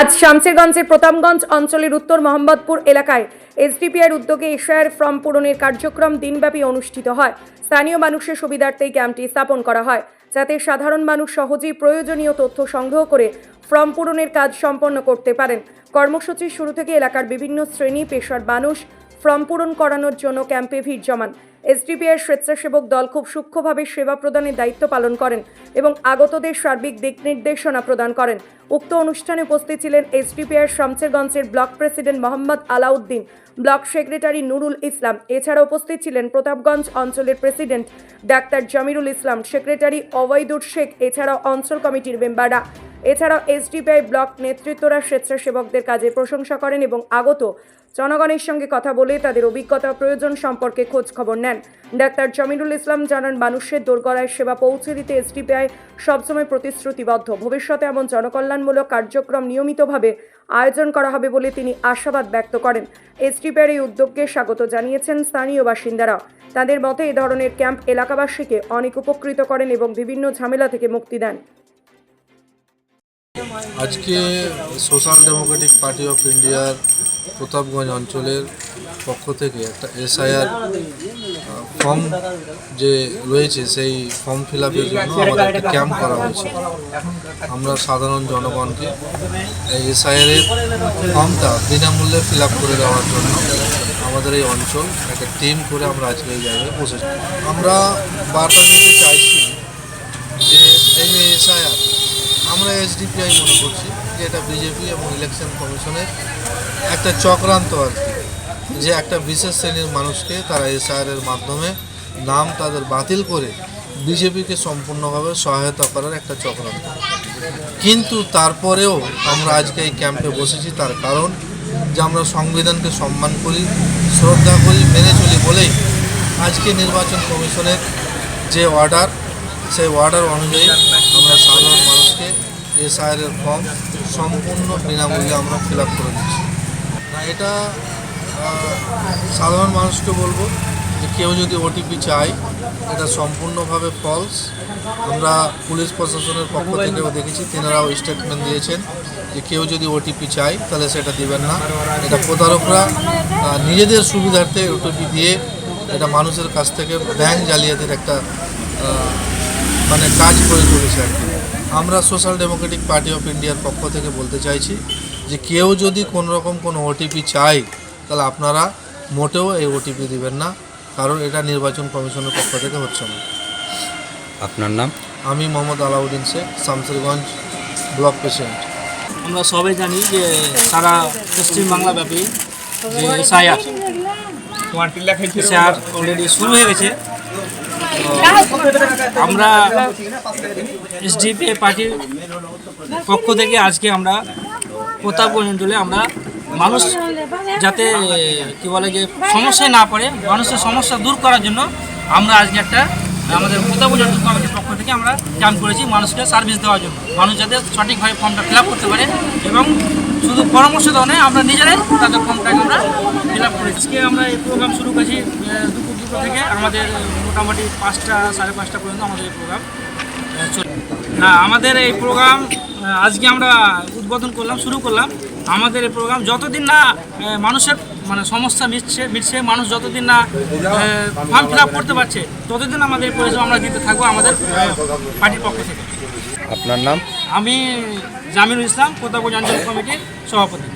আজ শামসেরগঞ্জের প্রতাপগঞ্জ অঞ্চলের উত্তর মোহাম্মদপুর এলাকায় এসডিপিআর উদ্যোগে এশিয়ার ফর্ম পূরণের কার্যক্রম দিনব্যাপী অনুষ্ঠিত হয়। স্থানীয় মানুষের সুবিধার্থে ক্যাম্পটি স্থাপন করা হয়, যাতে সাধারণ মানুষ সহজেই প্রয়োজনীয় তথ্য সংগ্রহ করে ফর্ম পূরণের কাজ সম্পন্ন করতে পারেন। কর্মসূচির শুরু থেকে এলাকার বিভিন্ন শ্রেণি, পেশার মানুষ ফর্ম পূরণ করানোর জন্য ক্যাম্পে ভিড় জমান। এসডিপিআর স্বেচ্ছাসেবক দল খুব সূক্ষ্মভাবে সেবা প্রদানের দায়িত্ব পালন করেন এবং আগতদের সার্বিক দিক নির্দেশনা প্রদান করেন। উক্ত অনুষ্ঠানে উপস্থিত ছিলেন SDPR শামসেরগঞ্জের block president Mohammad Alauddin, block secretary Nurul Islam, এছাড়া উপস্থিত ছিলেন প্রতাপগঞ্জ অঞ্চলের president doctor Jamirul Islam, secretary Obaidur Sheikh, এছাড়াও অঞ্চল কমিটির মেম্বাররা। এছাড়াও এসডিপিআই ব্লক নেতৃত্বরা স্বেচ্ছাসেবকদের কাজে প্রশংসা করেন এবং আগত জনগণের সঙ্গে কথা বলে তাদের অভিজ্ঞতা প্রয়োজন সম্পর্কে খোঁজ খবর নেন। ডাক্তার জমিরুল ইসলাম জানান, মানুষের দোরগড়ায় সেবা পৌঁছে দিতে এসডিপিআই সবসময় প্রতিশ্রুতিবদ্ধ। ভবিষ্যতে এমন জনকল্যাণমূলক কার্যক্রম নিয়মিতভাবে আয়োজন করা হবে বলে তিনি আশাবাদ ব্যক্ত করেন। এসডিপিআর এই উদ্যোগকে স্বাগত জানিয়েছেন স্থানীয় বাসিন্দারা। তাদের মতে, এ ধরনের ক্যাম্প এলাকাবাসীকে অনেক উপকৃত করেন এবং বিভিন্ন ঝামেলা থেকে মুক্তি দেন। আজকে সোশ্যাল ডেমোক্রেটিক পার্টি অফ ইন্ডিয়ার প্রতাপগঞ্জ অঞ্চলের পক্ষ থেকে একটা এসআইআর ফর্ম যে রয়েছে, সেই ফর্ম ফিল আপের জন্য আমাদের একটা ক্যাম্প করা হয়েছে। আমরা সাধারণ জনগণকে এই এসআইআরের ফর্মটা বিনামূল্যে ফিল আপ করে দেওয়ার জন্য আমাদের এই অঞ্চল, একটা টিম করে আমরা আজকে এই জায়গায় বসেছি। আমরা বার্তা দিতে চাইছি যে এই এসআইআর আমরা এসডিপিআই মনে করছি যে এটা বিজেপি এবং ইলেকশন কমিশনের একটা চক্রান্ত আর কি, যে একটা বিশেষ শ্রেণির মানুষকে তারা এসআইআর মাধ্যমে নাম তাদের বাতিল করে বিজেপিকে সম্পূর্ণভাবে সহায়তা করার একটা চক্রান্ত। কিন্তু তারপরেও আমরা আজকে এই ক্যাম্পে বসেছি তার কারণ যে আমরা সংবিধানকে সম্মান করি, শ্রদ্ধা করি, মেনে চলি বলেই আজকে নির্বাচন কমিশনের যে অর্ডার সেই অর্ডার অনুযায়ী মানুষকে এসআইআর এর ফর্ম সম্পূর্ণ বিনামূল্যে আমরা ফিল আপ করে দিচ্ছি। না এটা সাধারণ মানুষকে বলব যে কেউ যদি ওটিপি চায় এটা সম্পূর্ণভাবে ফলস আমরা পুলিশ প্রশাসনের পক্ষ থেকেও দেখেছি তেনারাও স্টেটমেন্ট দিয়েছেন যে কেউ যদি ওটিপি চায় তাহলে সেটা দিবেন না। এটা প্রতারকরা নিজেদের সুবিধার্থে ওটিপি দিয়ে এটা মানুষের কাছ থেকে ব্যাংক জালিয়াতির একটা মানে কাজ করে চলেছে আর কি। আমরা সোশ্যাল ডেমোক্রেটিক পার্টি অফ ইন্ডিয়ার পক্ষ থেকে বলতে চাইছি যে কেউ যদি কোনো রকম কোনো ওটিপি চায় তাহলে আপনারা মোটেও এই ওটিপি দিবেন না কারণ এটা নির্বাচন কমিশনের পক্ষ থেকে হচ্ছে না। আপনার নাম? আমি মোহাম্মদ আলাউদ্দিন শেখ শামসেরগঞ্জ ব্লক প্রেসিডেন্ট। আমরা সবাই জানি যে সারা পশ্চিমবাংলা ব্যাপী যে এসআইআর এসআইআর অলরেডি শুরু হয়ে গেছে। আমরা এসডিপি পার্টির পক্ষ থেকে আজকে আমরা প্রতাপগঞ্জ অঞ্চলে আমরা মানুষ যাতে, কি বলে যে সমস্যায় না পড়ে, মানুষের সমস্যা দূর করার জন্য আমরা আজকে একটা, আমাদের প্রতাপগঞ্জ অঞ্চল কমিটির পক্ষ থেকে আমরা ক্যাম্প করেছি মানুষকে সার্ভিস দেওয়ার জন্য। মানুষ যাতে সঠিকভাবে ফর্মটা ফিল করতে পারে এবং শুধু পরামর্শ দেওয়া নয়, আমরা নিজেরাই তাদের ফর্মটাকে আমরা ফিল আপ আজকে আমরা এই প্রোগ্রাম শুরু করেছি দুপুর দুটো থেকে। আমাদের মোটামুটি পাঁচটা সাড়ে পাঁচটা পর্যন্ত আমাদের এই প্রোগ্রাম চলে না আমাদের এই প্রোগ্রাম আজকে আমরা উদ্বোধন করলাম শুরু করলাম। আমাদের এই প্রোগ্রাম যতদিন না মানুষের মানে সমস্যা মিটছে মিটছে মানুষ যতদিন না ফর্ম ফিল আপ করতে পারছে ততদিন আমাদের এই পরিষেবা আমরা দিতে থাকব আমাদের পার্টির পক্ষ থেকে। আপনার নাম? আমি জামিরুল ইসলাম প্রতাপগঞ্জ অঞ্চল কমিটির সভাপতি।